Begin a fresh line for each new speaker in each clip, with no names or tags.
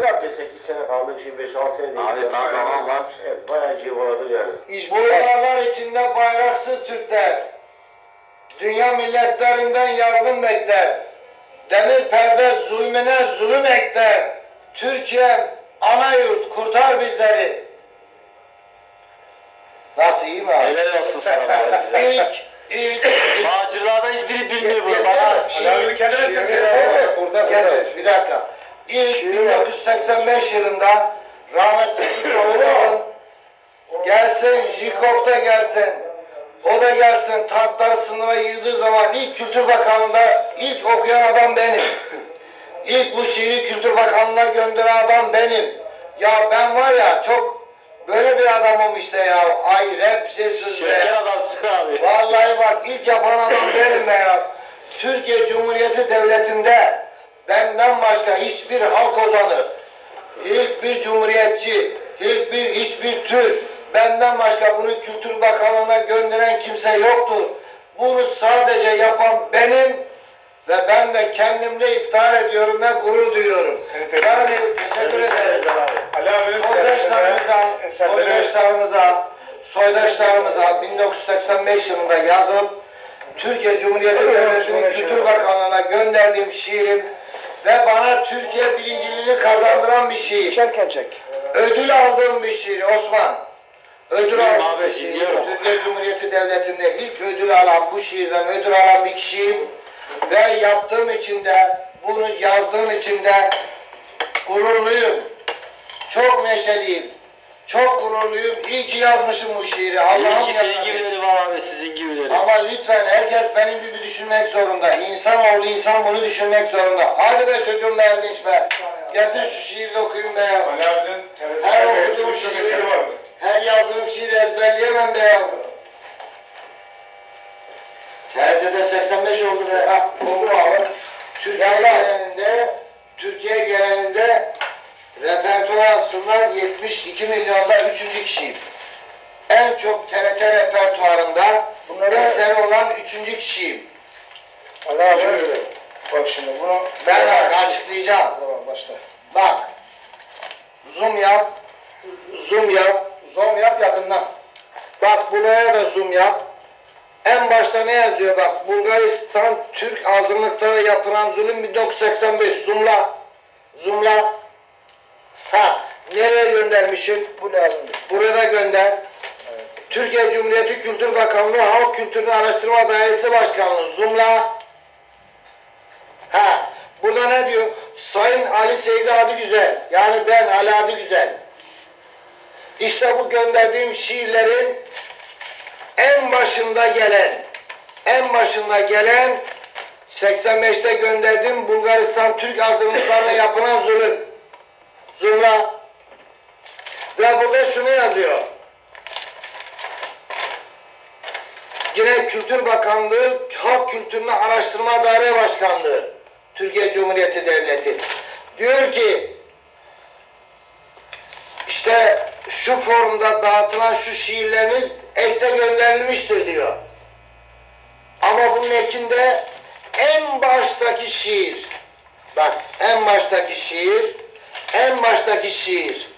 Zaten 8 sene kaldık şimdi 5-6 sene değil.
Abi daha zaman var.
Evet bayağı civarladık yani.
İşbulgarlar içinde bayraksız Türkler, dünya milletlerinden yardım bekler. Demir perde zulmüne zulüm ekler. Türkiye ana yurt kurtar bizleri. Nasıl iyi mi abi?
Helal olsun sana be.
İlk, ilk,
Macirlardan hiçbiri bilmiyor bunu. Bana
Alarmını kendine
Getir, bir dakika. İlk 1985 yılında rahmetli Özal'ın gelsin, Jikof'ta gelsin, o da gelsin, tankları sınıra yığdığı zaman ilk Kültür Bakanlığı'nda ilk okuyan adam benim. İlk bu şiiri Kültür Bakanlığı'na gönderen adam benim. Ya ben var ya çok böyle bir adamım işte ya. Ay rap sessiz
şeker adamsın abi.
Vallahi bak ilk yapan adam benim be ya. Türkiye Cumhuriyeti Devleti'nde benden başka hiçbir halk ozanı, ilk bir cumhuriyetçi, ilk bir hiçbir Türk, benden başka bunu Kültür Bakanlığı'na gönderen kimse yoktur. Bunu sadece yapan benim ve ben de kendimle iftihar ediyorum ve gurur duyuyorum. Yani teşekkür ederim. Soydaşlarımıza, soydaşlarımıza, soydaşlarımıza 1985 yılında yazıp Türkiye Cumhuriyeti Devleti'nin Kültür Bakanlığı'na gönderdiğim şiirim ve bana Türkiye birinciliğini kazandıran bir şiir.
Çerken çek.
Ödül aldığım bir şiir Osman. Ödül aldığım bir şiir. Türkiye Cumhuriyeti Devleti'nde ilk ödül alan bu şiirden ödül alan bir kişiyim. Ve yaptığım için de bunu yazdığım için de gururluyum. Çok neşeliyim. Çok gururluyum. İyi ki yazmışım bu şiiri. Allah'ım
İyi ki senin gibileri var abi sizin gibileri.
Ama lütfen herkes benim gibi düşünmek zorunda. İnsanoğlu insan bunu düşünmek zorunda. Hadi be çocuğum be Erdinç be. Getir şu şiiri de okuyayım be ya.
Ali abinin
Her
TRT'de
okuduğum şiiri,
eseri vardı.
her yazdığım şiiri ezberleyemem be ya. TRT'de 85 oldu be. Ha, oldu abi. Türkiye genelinde, Türkiye genelinde repertuar aslında 72 milyonda üçüncü kişiyim. En çok TRT repertuarında eseri olan üçüncü kişiyim.
Ali abi. Bak şimdi bunu.
Ben açıklayacağım.
Tamam başla.
Bak. Zoom yap. Zoom yap.
Zoom yap yakından.
Bak buraya da zoom yap. En başta ne yazıyor bak. Bulgaristan Türk azınlıklara yapılan zulüm 1985. Zoomla. Zoomla. Ha. Nereye göndermişim?
Bu lazım.
Burada gönder. Türkiye Cumhuriyeti Kültür Bakanlığı Halk Kültürünü Araştırma Dairesi Başkanlığı Zoomla. Ha, burada ne diyor? Sayın Ali Seydi Adı Güzel. Yani ben Ali Adı Güzel. İşte bu gönderdiğim şiirlerin en başında gelen, en başında gelen 85'te gönderdiğim Bulgaristan Türk azınlıklarına yapılan zulüm. Zulma. Ve burada şunu yazıyor. Yine Kültür Bakanlığı Halk Kültürünü Araştırma Daire Başkanlığı Türkiye Cumhuriyeti Devleti diyor ki işte şu forumda dağıtılan şu şiirleriniz ekte gönderilmiştir diyor. Ama bunun ekinde en baştaki şiir bak en baştaki şiir en baştaki şiir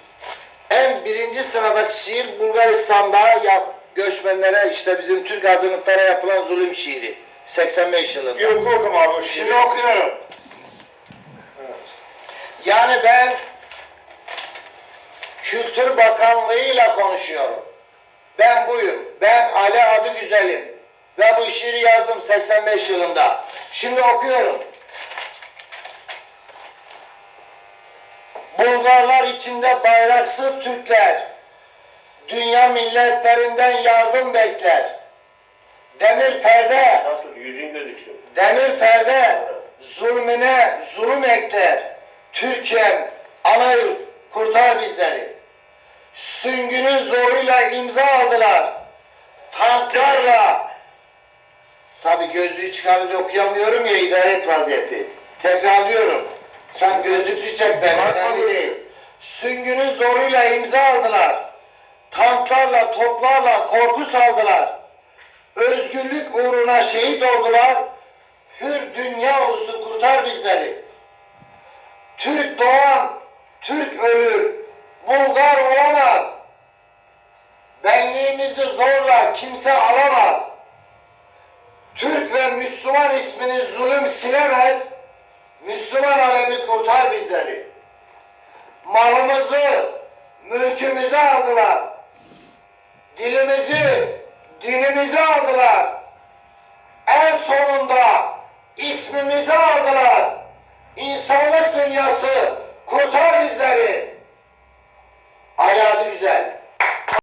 en birinci sıradaki şiir Bulgaristan'da yap, göçmenlere işte bizim Türk azınlıklara yapılan zulüm şiiri 85 yılında.
Oku okum abi o
Şimdi
şiiri.
okuyorum. Yani ben Kültür Bakanlığı'yla konuşuyorum. Ben buyum. Ben Ali Adı Güzelim. Ve bu şiiri yazdım 85 yılında. Şimdi okuyorum. Bulgarlar içinde bayraksız Türkler, dünya milletlerinden yardım bekler. Demir perde. Demir perde zulmüne zulüm ekler. Türkiye'm ana yurt kurtar bizleri. Süngünün zoruyla imza aldılar. Tanklarla Tabi gözlüğü çıkarınca okuyamıyorum ya idare et vaziyeti. Tekrarlıyorum. Sen gözlüklü çek ben önemli değil. Süngünün zoruyla imza aldılar. Tanklarla, toplarla korku saldılar. Özgürlük uğruna şehit oldular. Hür dünya ulusu kurtar bizleri. Türk doğan, Türk Bulgar olamaz. Benliğimizi zorla kimse alamaz. Türk ve Müslüman ismini zulüm silemez. Müslüman alemi kurtar bizleri. Malımızı, mülkümüzü aldılar. Dilimizi, dinimizi aldılar. En sonunda ismimizi aldılar. İnsanlık dünyası kurtar bizleri. Hayatı güzel.